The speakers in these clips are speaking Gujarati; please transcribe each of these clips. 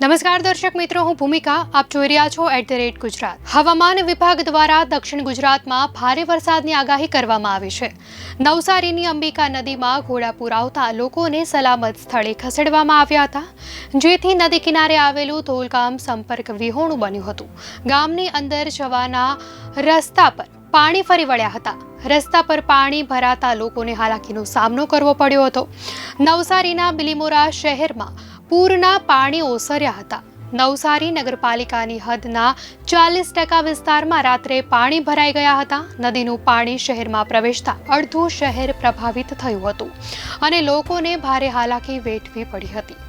નમસ્કાર દર્શક મિત્રો, હું ભૂમિકા, આપ જોઈ રહ્યા છો એટ ધ રેટ ગુજરાત. હવામાન વિભાગ દ્વારા દક્ષિણ ગુજરાતમાં ભારે વરસાદની આગાહી કરવામાં આવી છે. નવસારીની અંબિકા નદીમાં ઘોડાપુર આવતા લોકોને સલામત સ્થળે ખસેડવામાં આવ્યા હતા. જેથી નદી કિનારે આવેલું ધોલગામ સંપર્ક વિહોણું બન્યું હતું. ગામની અંદર જવાના રસ્તા પર પાણી ફરી વળ્યા હતા. રસ્તા પર પાણી ભરાતા લોકોને હાલાકીનો સામનો કરવો પડ્યો હતો. નવસારીના બિલીમોરા શહેરમાં પૂરના પાણી ઓસર્યા હતા. નવસારી નગરપાલિકાની હદના ચાલીસ ટકા વિસ્તારમાં રાત્રે પાણી ભરાઈ ગયા હતા. નદીનું પાણી શહેરમાં પ્રવેશતા અડધું શહેર પ્રભાવિત થયું હતું અને લોકોને ભારે હાલાકી વેઠવી પડી હતી.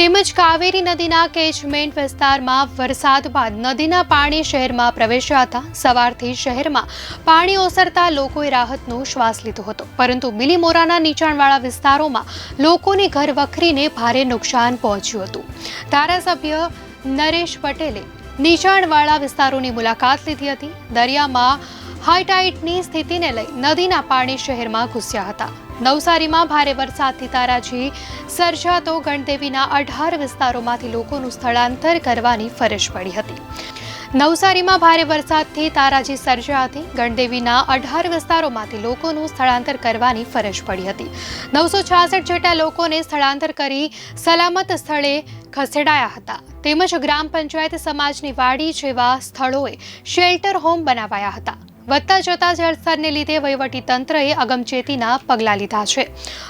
તેમજ કાવેરી નદીના કેચમેન્ટ વિસ્તારમાં વરસાદ બાદ નદીના પાણી શહેરમાં પ્રવેશ્યા હતા. સવારથી શહેરમાં પાણી ઓસરતા લોકોએ રાહતનો શ્વાસ લીધો હતો. પરંતુ બિલીમોરાના નીચાણવાળા વિસ્તારોમાં લોકોને ઘર વખરીને ભારે નુકસાન પહોંચ્યું હતું. ધારાસભ્ય નરેશ પટેલે નીચાણવાળા વિસ્તારોની મુલાકાત લીધી હતી. દરિયામાં હાઈટાઈટની સ્થિતિને લઈ નદીના પાણી શહેરમાં ઘૂસ્યા હતા. નવસારીમાં ભારે વરસાદથી તારાજી સર્જાતો ગણદેવીના અઢાર વિસ્તારોમાંથી લોકોનું સ્થળાંતર કરવાની ફરજ પડી હતી. નવસારીમાં ભારે વરસાદથી તારાજી સર્જા હતી ગણદેવીના અઢાર વિસ્તારોમાંથી લોકોનું સ્થળાંતર કરવાની ફરજ પડી હતી. નવસો છાસઠ જેટલા લોકોને સ્થળાંતર કરી સલામત સ્થળે ખસેડાયા હતા. તેમજ ગ્રામ પંચાયત સમાજની વાડી જેવા સ્થળોએ શેલ્ટર હોમ બનાવાયા હતા. વધતા જતા જળસ્તરને લીધે તંત્રએ અગમચેતીના પગલાં લીધા છે.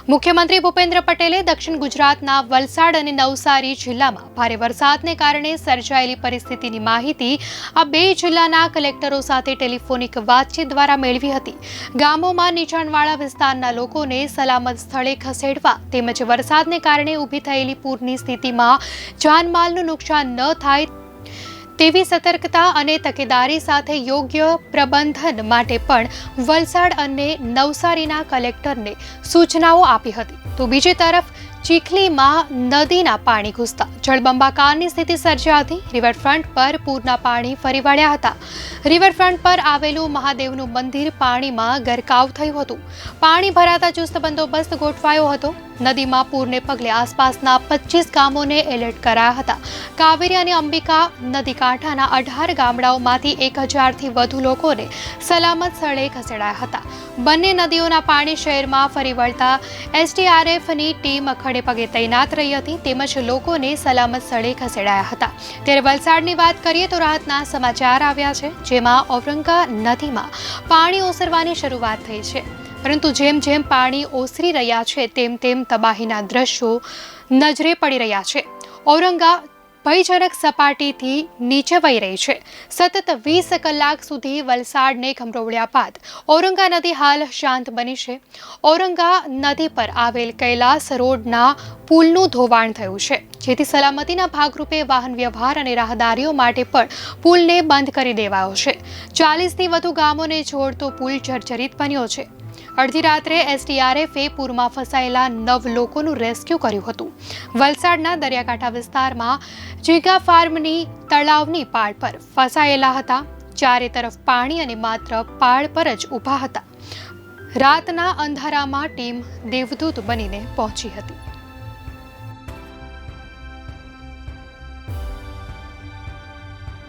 મુખ્યમંત્રી ભૂપેન્દ્ર પટેલે દક્ષિણ ગુજરાતના વલસાડ અને નવસારી જિલ્લામાં ભારે વરસાદને કારણે સર્જાયેલી પરિસ્થિતિની માહિતી આ બે જિલ્લાના કલેક્ટરો સાથે ટેલિફોનિક વાતચીત દ્વારા મેળવી હતી. ગામોમાં નીચાણવાળા વિસ્તારના લોકોને સલામત સ્થળે ખસેડવા તેમજ વરસાદને કારણે ઊભી થયેલી પૂરની સ્થિતિમાં જાનમાલનું નુકસાન ન થાય તેવી સતર્કતા અને તકેદારી સાથે યોગ્ય પ્રબંધન માટે પણ વલસાડ અને નવસારીના કલેક્ટરને સૂચનાઓ આપી હતી. તો બીજી તરફ, ચીખલીમાં નદીના પાણી ઘૂસતા. જળબંબાકારની સ્થિતિ સર્જાઈ હતી રિવરફ્રન્ટ પર પૂરના પાણી ફરી વળ્યા હતા. રિવરફ્રન્ટ પર આવેલું મહાદેવનું મંદિર પાણીમાં ગરકાવ થયું હતું. પાણી ભરાતા ચુસ્ત બંદોબસ્ત ગોઠવાયો હતો. નદીમાં પૂરને પગલે આસપાસના પચીસ ગામોને એલર્ટ કરાયા હતા. કાવેરી અને અંબિકા નદી કાંઠાના અઢાર ગામડાઓમાંથી એક હજારથી વધુ લોકોને સલામત સ્થળે ખસેડાયા હતા. બંને નદીઓના પાણી શહેરમાં ફરી વળતા એસડીઆરએફની ટીમ અખડે પગે તૈનાત રહી હતી, તેમજ લોકોને સલામત સ્થળે ખસેડાયા હતા. ત્યારે વલસાડની વાત કરીએ તો રાહતના સમાચાર આવ્યા છે, જેમાં ઔરંગા નદીમાં પાણી ઓસરવાની શરૂઆત થઈ છે. પરંતુ જેમ જેમ પાણી ઓસરી રહ્યા છે, તેમ તેમ તબાહીના દ્રશ્યો નજરે પડી રહ્યા છે. ઔરંગા ભયજનક સપાટીથી નીચે વહી રહી છે. સતત વીસ કલાક સુધી વલસાડને ખંભોળ્યા બાદ ઔરંગા નદી હાલ શાંત બની છે. ઔરંગા નદી પર આવેલ કૈલાસ રોડના પુલનું ધોવાણ થયું છે. જેથી સલામતીના ભાગરૂપે વાહન વ્યવહાર અને રાહદારીઓ માટે પણ પુલને બંધ કરી દેવાયો છે. ચાલીસથી વધુ ગામોને જોડતો પુલ જર્જરિત બન્યો છે. અડધી રાત્રે એસડીઆરએફે પૂરમાં ફસાયેલા નવ લોકોનું રેસ્ક્યુ કર્યું હતું. વલસાડના દરિયાકાંઠા વિસ્તારમાં જીગા ફાર્મની તળાવની પાળ પર ફસાયેલા હતા. ચારે તરફ પાણી અને માત્ર પાળ પર જ ઊભા હતા. રાતના અંધારામાં ટીમ દેવદૂત બનીને પહોંચી હતી.